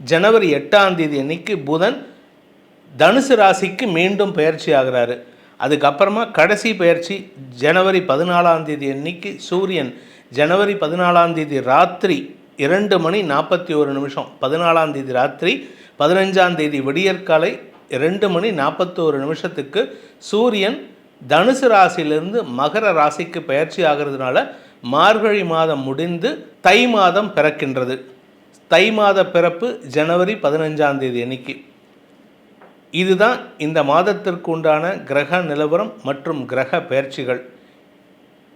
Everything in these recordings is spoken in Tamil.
ஜனவரி எட்டாம் தேதி அன்னைக்கு புதன் தனுசு ராசிக்கு மீண்டும் பயிற்சி ஆகிறாரு. அதுக்கப்புறமா கடைசி பயிற்சி ஜனவரி பதினாலாம் தேதி அன்னைக்கு சூரியன். ஜனவரி பதினாலாம் தேதி ராத்திரி இரண்டு மணி நாற்பத்தி ஒரு நிமிஷம். பதினாலாம் தேதி ராத்திரி பதினஞ்சாம் தேதி விடியற்காலை ரெண்டு மணி நாற்பத்தோரு நிமிஷத்துக்கு சூரியன் தனுசு ராசியிலிருந்து மகர ராசிக்கு பயிற்சி ஆகிறதுனால மார்கழி மாதம் முடிந்து தை மாதம் பிறக்கின்றது. தை மாத பிறப்பு ஜனவரி பதினஞ்சாம் தேதி அன்னைக்கு. இதுதான் இந்த மாதத்திற்கு உண்டான கிரக நிலவரம் மற்றும் கிரக பயிற்சிகள்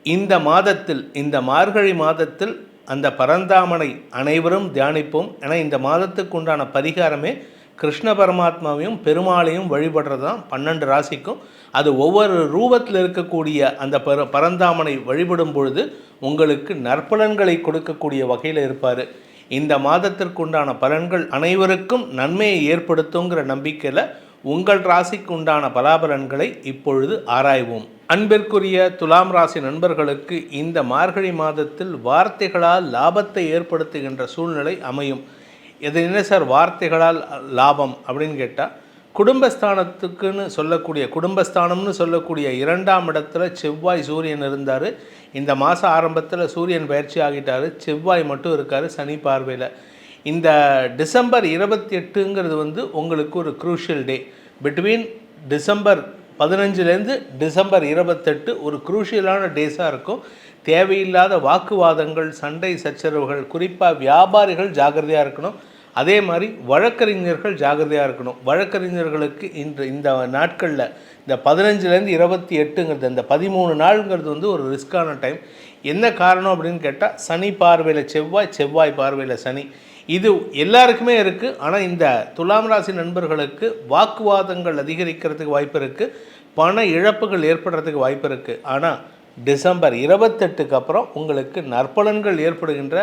இந்த மாதத்தில் இந்த மார்கழி மாதத்தில் அந்த பரந்தாமனை அனைவரும் தியானிப்போம் ஏன்னா இந்த மாதத்துக்கு உண்டான பரிகாரமே கிருஷ்ண பரமாத்மாவையும் பெருமாளையும் வழிபடுறது தான் பன்னெண்டு ராசிக்கும். அது ஒவ்வொரு ரூபத்தில் இருக்கக்கூடிய அந்த பர பரந்தாமனை வழிபடும் பொழுது உங்களுக்கு நற்பலன்களை கொடுக்கக்கூடிய வகையில் இருப்பார். இந்த மாதத்திற்கு உண்டான பலன்கள் அனைவருக்கும் நன்மையை ஏற்படுத்துங்கிற நம்பிக்கையில் உங்கள் ராசிக்கு உண்டான பலாபலன்களை இப்பொழுது ஆராய்வோம். அன்பிற்குரிய துலாம் ராசி நண்பர்களுக்கு இந்த மார்கழி மாதத்தில் வார்த்தைகளால் லாபத்தை ஏற்படுத்துகின்ற சூழ்நிலை அமையும். இது என்ன சார் வார்த்தைகளால் லாபம் அப்படின்னு கேட்டால் குடும்பஸ்தானத்துக்குன்னு சொல்லக்கூடிய குடும்பஸ்தானம்னு சொல்லக்கூடிய இரண்டாம் இடத்துல செவ்வாய் சூரியன் இருந்தார். இந்த மாதம் ஆரம்பத்தில் சூரியன் பயிற்சி ஆகிட்டார். செவ்வாய் மட்டும் இருக்கார் சனி பார்வையில். இந்த டிசம்பர் இருபத்தி எட்டுங்கிறது வந்து உங்களுக்கு ஒரு குரூஷியல் டே பிட்வீன் டிசம்பர் பதினஞ்சுலேருந்து டிசம்பர் இருபத்தெட்டு ஒரு குரூஷியலான டேஸாக இருக்கும். தேவையில்லாத வாக்குவாதங்கள் சண்டை சச்சரவுகள் குறிப்பாக வியாபாரிகள் ஜாக்கிரதையாக இருக்கணும். அதே மாதிரி வழக்கறிஞர்கள் ஜாகிரதையாக இருக்கணும். வழக்கறிஞர்களுக்கு இன்று இந்த நாட்களில் இந்த பதினஞ்சுலேருந்து இருபத்தி எட்டுங்கிறது இந்த பதிமூணு நாளுங்கிறது வந்து ஒரு ரிஸ்க்கான டைம். என்ன காரணம் அப்படின்னு கேட்டால் சனி பார்வையில் செவ்வாய் செவ்வாய் பார்வையில் சனி. இது எல்லாருக்குமே இருக்குது ஆனால் இந்த துலாம் ராசி நண்பர்களுக்கு வாக்குவாதங்கள் அதிகரிக்கிறதுக்கு வாய்ப்பு இருக்குது பண இழப்புகள் ஏற்படுறதுக்கு வாய்ப்பு இருக்குது ஆனால் டிசம்பர் இருபத்தெட்டுக்கு அப்புறம் உங்களுக்கு நற்பலன்கள் ஏற்படுகின்ற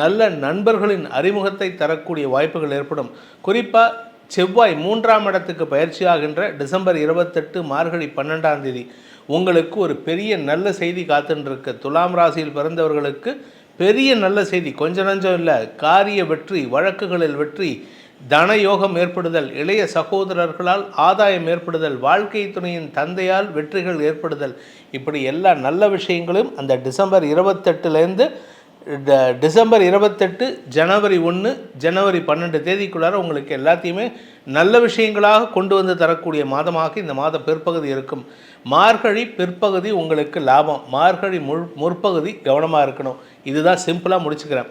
நல்ல நண்பர்களின் அறிமுகத்தை தரக்கூடிய வாய்ப்புகள் ஏற்படும். குறிப்பாக செவ்வாய் மூன்றாம் இடத்துக்கு பயிற்சியாகின்ற டிசம்பர் இருபத்தெட்டு மார்கழி பன்னெண்டாம் தேதி உங்களுக்கு ஒரு பெரிய நல்ல செய்தி காத்துருக்கு துலாம் ராசியில் பிறந்தவர்களுக்கு பெரிய நல்ல செய்தி. கொஞ்ச நஞ்சம் இல்லை. காரிய வெற்றி வழக்குகளில் வெற்றி தன யோகம் ஏற்படுதல் இளைய சகோதரர்களால் ஆதாயம் ஏற்படுதல் வாழ்க்கை துணையின் தந்தையால் வெற்றிகள் ஏற்படுதல். இப்படி எல்லா நல்ல விஷயங்களும் அந்த டிசம்பர் இருபத்தெட்டுலேருந்து ட- டிசம்பர் இருபத்தெட்டு ஜனவரி ஒன்று ஜனவரி பன்னெண்டு தேதிக்குள்ளார உங்களுக்கு எல்லாத்தையுமே நல்ல விஷயங்களாக கொண்டு வந்து தரக்கூடிய மாதமாக இந்த மாத பிற்பகுதி இருக்கும். மார்கழி பிற்பகுதி உங்களுக்கு லாபம். மார்கழி முழு முற்பகுதி கவனமாக இருக்கணும். இதுதான் சிம்பிளாக முடிச்சுக்கிறேன்.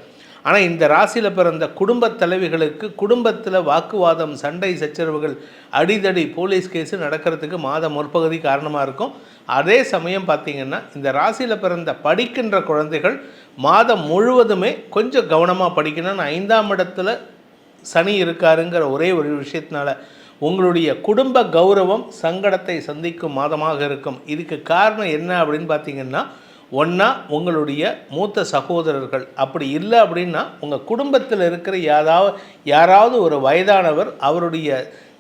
ஆனால் இந்த ராசியில் பிறந்த குடும்பத் தலைவிகளுக்கு குடும்பத்தில் வாக்குவாதம் சண்டை சச்சரவுகள் அடிதடி போலீஸ் கேஸு நடக்கிறதுக்கு மாத முற்பகுதி காரணமாக இருக்கும். அதே சமயம் பார்த்திங்கன்னா இந்த ராசியில் பிறந்த படிக்கின்ற குழந்தைகள் மாதம் முழுவதுமே கொஞ்சம் கவனமாக படிக்கணும்னு ஐந்தாம் இடத்துல சனி இருக்காருங்கிற ஒரே ஒரு விஷயத்தினால உங்களுடைய குடும்ப கௌரவம் சங்கடத்தை சந்திக்கும் மாதமாக இருக்கும். இதுக்கு காரணம் என்ன அப்படின்னு பார்த்தீங்கன்னா ஒன்றா உங்களுடைய மூத்த சகோதரர்கள். அப்படி இல்லை அப்படின்னா உங்கள் குடும்பத்தில் இருக்கிற யாராவது யாராவது ஒரு வயதானவர் அவருடைய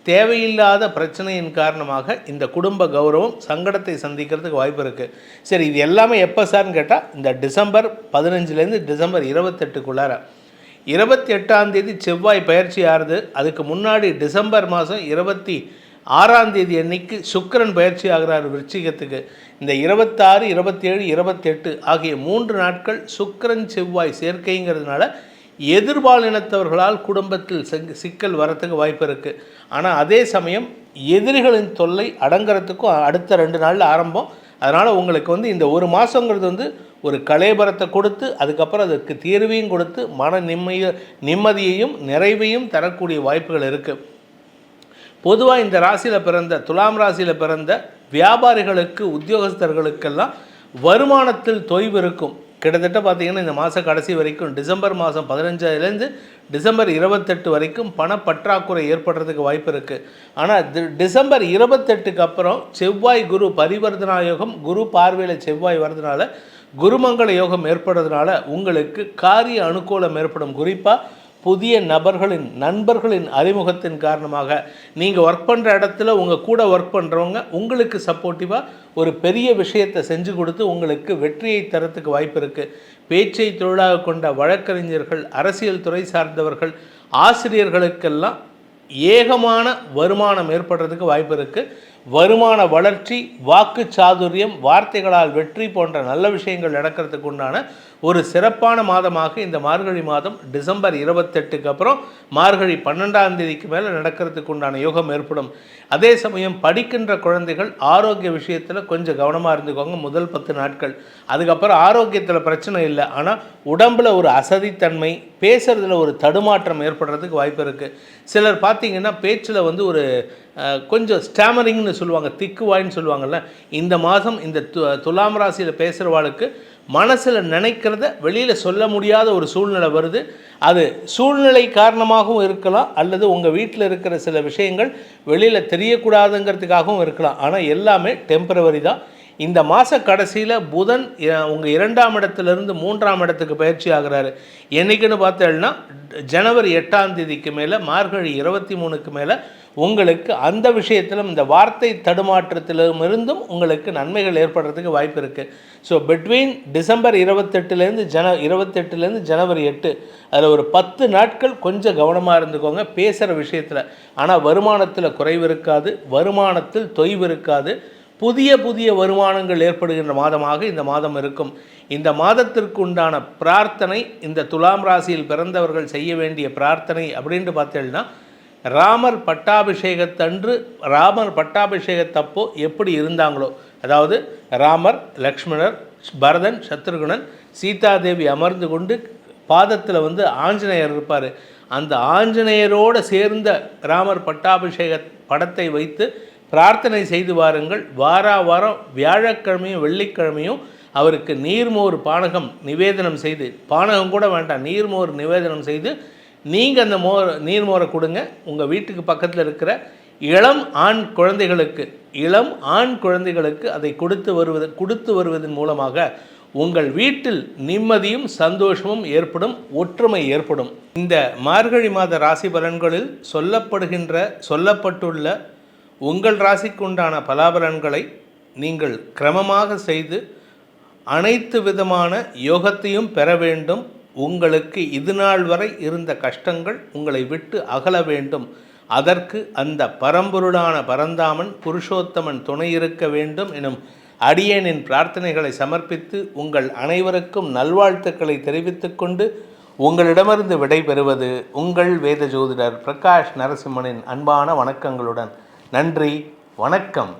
தேவையில்லாத பிரச்சனையின் காரணமாக இந்த குடும்ப கௌரவம் சங்கடத்தை சந்திக்கிறதுக்கு வாய்ப்பு இருக்குது சரி இது எல்லாமே எப்போ சார்னு கேட்டால் இந்த டிசம்பர் பதினஞ்சுலேருந்து டிசம்பர் இருபத்தெட்டுக்குள்ளார. இருபத்தி எட்டாம் தேதி செவ்வாய் பயிற்சி ஆறுது. அதுக்கு முன்னாடி டிசம்பர் மாதம் இருபத்தி ஆறாம் தேதி அன்னைக்கு சுக்கிரன் பயிற்சி ஆகிறார் விருச்சிகத்துக்கு. இந்த இருபத்தாறு இருபத்தேழு இருபத்தெட்டு ஆகிய மூன்று நாட்கள் சுக்கரன் செவ்வாய் சேர்க்கைங்கிறதுனால எதிர்பாலினத்தவர்களால் குடும்பத்தில் சிக்கல் வரத்துக்கு வாய்ப்பு இருக்குது ஆனால் அதே சமயம் எதிரிகளின் தொல்லை அடங்குறதுக்கும் அடுத்த ரெண்டு நாளில் ஆரம்பம். அதனால் உங்களுக்கு வந்து இந்த ஒரு மாதங்கிறது வந்து ஒரு கலேபரத்தை கொடுத்து அதுக்கப்புறம் அதற்கு தீர்வையும் கொடுத்து மன நிம்மதிய நிம்மதியையும் நிறைவையும் தரக்கூடிய வாய்ப்புகள் இருக்குது பொதுவாக இந்த ராசியில் பிறந்த துலாம் ராசியில் பிறந்த வியாபாரிகளுக்கு உத்தியோகஸ்தர்களுக்கெல்லாம் வருமானத்தில் தொய்வு இருக்கும். கிட்டத்தட்ட பார்த்திங்கன்னா இந்த மாத கடைசி வரைக்கும் டிசம்பர் மாதம் பதினஞ்சாயிலேருந்து டிசம்பர் இருபத்தெட்டு வரைக்கும் பணப்பற்றாக்குறை ஏற்படுறதுக்கு வாய்ப்பு இருக்குது ஆனால் டிசம்பர் இருபத்தெட்டுக்கு அப்புறம் செவ்வாய் குரு பரிவர்த்தனா யோகம் குரு பார்வையில் செவ்வாய் வர்றதுனால குருமங்கள யோகம் ஏற்படுறதுனால உங்களுக்கு காரிய அனுகூலம் ஏற்படும். குறிப்பாக புதிய நபர்களின் நண்பர்களின் அறிமுகத்தின் காரணமாக நீங்கள் ஒர்க் பண்ணுற இடத்துல உங்கள் கூட ஒர்க் பண்ணுறவங்க உங்களுக்கு சப்போர்ட்டிவாக ஒரு பெரிய விஷயத்தை செஞ்சு கொடுத்து உங்களுக்கு வெற்றியை தரத்துக்கு வாய்ப்பு இருக்குது பேச்சை தொழிலாக கொண்ட வழக்கறிஞர்கள் அரசியல் துறை சார்ந்தவர்கள் ஆசிரியர்களுக்கெல்லாம் ஏகமான வருமானம் ஏற்படுறதுக்கு வாய்ப்பு இருக்குது வருமான வளர்ச்சி வாக்கு சாதுரியம் வார்த்தைகளால் வெற்றி போன்ற நல்ல விஷயங்கள் நடக்கிறதுக்கு உண்டான ஒரு சிறப்பான மாதமாக இந்த மார்கழி மாதம் டிசம்பர் இருபத்தெட்டுக்கு அப்புறம் மார்கழி பன்னெண்டாம் தேதிக்கு மேலே நடக்கிறதுக்கு உண்டான யோகம் ஏற்படும். அதே சமயம் படிக்கின்ற குழந்தைகள் ஆரோக்கிய விஷயத்தில் கொஞ்சம் கவனமாக இருந்துக்கோங்க முதல் பத்து நாட்கள். அதுக்கப்புறம் ஆரோக்கியத்தில் பிரச்சனை இல்லை. ஆனால் உடம்பில் ஒரு அசதித்தன்மை பேசுகிறதுல ஒரு தடுமாற்றம் ஏற்படுறதுக்கு வாய்ப்பு இருக்குது சிலர் பார்த்தீங்கன்னா பேச்சில் வந்து ஒரு கொஞ்சம் ஸ்டாமரிங்னு சொல்லுவாங்க திக்குவாயின்னு சொல்லுவாங்கள்ல இந்த மாதம் இந்த து துலாம் ராசியில் பேசுகிறவாளுக்கு மனசில் நினைக்கிறத வெளியில் சொல்ல முடியாத ஒரு சூழ்நிலை வருது. அது சூழ்நிலை காரணமாகவும் இருக்கலாம் அல்லது உங்கள் வீட்டில் இருக்கிற சில விஷயங்கள் வெளியில் தெரியக்கூடாதுங்கிறதுக்காகவும் இருக்கலாம். ஆனால் எல்லாமே டெம்பரவரி தான். இந்த மாத கடைசியில் புதன் உங்கள் இரண்டாம் இடத்துலேருந்து மூன்றாம் இடத்துக்கு பயிற்சி ஆகுறாரு. என்னைக்குன்னு பார்த்தேன்னா ஜனவரி எட்டாம் தேதிக்கு மேலே மார்கழி இருபத்தி மூணுக்கு மேலே உங்களுக்கு அந்த விஷயத்திலும் இந்த வார்த்தை தடுமாற்றத்திலும் இருந்தும் உங்களுக்கு நன்மைகள் ஏற்படுறதுக்கு வாய்ப்பு இருக்குது ஸோ பிட்வீன் டிசம்பர் இருபத்தெட்டுலேருந்து ஜன இருபத்தெட்டுலேருந்து ஜனவரி எட்டு அதில் ஒரு பத்து நாட்கள் கொஞ்சம் கவனமாக இருந்துக்கோங்க பேசுகிற விஷயத்தில். ஆனால் வருமானத்தில் குறைவு இருக்காது வருமானத்தில் தொய்வு இருக்காது. புதிய புதிய வருமானங்கள் ஏற்படுகின்ற மாதமாக இந்த மாதம் இருக்கும். இந்த மாதத்திற்கு உண்டான பிரார்த்தனை இந்த துலாம் ராசியில் பிறந்தவர்கள் செய்ய வேண்டிய பிரார்த்தனை அப்படின்ட்டு பார்த்தீங்கன்னா ராமர் பட்டாபிஷேகத்தன்று ராமர் பட்டாபிஷேகத்தப்போ எப்படி இருந்தாங்களோ அதாவது ராமர் லக்ஷ்மணர் பரதன் சத்ருகுணன் சீதாதேவி அமர்ந்து கொண்டு பாதத்தில் வந்து ஆஞ்சநேயர் இருப்பார். அந்த ஆஞ்சநேயரோடு சேர்ந்த ராமர் பட்டாபிஷேக படத்தை வைத்து பிரார்த்தனை செய்து வாருங்கள். வாரா வாரம் வியாழக்கிழமையும் வெள்ளிக்கிழமையும் அவருக்கு நீர்மோர் பானகம் நிவேதனம் செய்து பானகம் கூட வேண்டாம் நீர்மோர் நிவேதனம் செய்து நீங்கள் அந்த மோர் நீர்மோரை கொடுங்க. உங்கள் வீட்டுக்கு பக்கத்தில் இருக்கிற இளம் ஆண் குழந்தைகளுக்கு இளம் ஆண் குழந்தைகளுக்கு அதை கொடுத்து வருவது கொடுத்து வருவதன் மூலமாக உங்கள் வீட்டில் நிம்மதியும் சந்தோஷமும் ஏற்படும் ஒற்றுமை ஏற்படும். இந்த மார்கழி மாத ராசி பலன்களில் சொல்லப்படுகின்ற சொல்லப்பட்டுள்ள உங்கள் ராசிக்கு உண்டான பலாபலன்களை நீங்கள் கிரமமாக செய்து அனைத்து விதமான யோகத்தையும் பெற வேண்டும். உங்களுக்கு இது நாள் வரை இருந்த கஷ்டங்கள் உங்களை விட்டு அகல வேண்டும். அதற்கு அந்த பரம்பொருளான பரந்தாமன் புருஷோத்தமன் துணை இருக்க வேண்டும் எனும் அடியேனின் பிரார்த்தனைகளை சமர்ப்பித்து உங்கள் அனைவருக்கும் நல்வாழ்த்துக்களை தெரிவித்துக்கொண்டு உங்களிடமிருந்து விடைபெறுவது உங்கள் வேத ஜோதிடர் பிரகாஷ் நரசிம்மனின் அன்பான வணக்கங்களுடன் நன்றி வணக்கம்.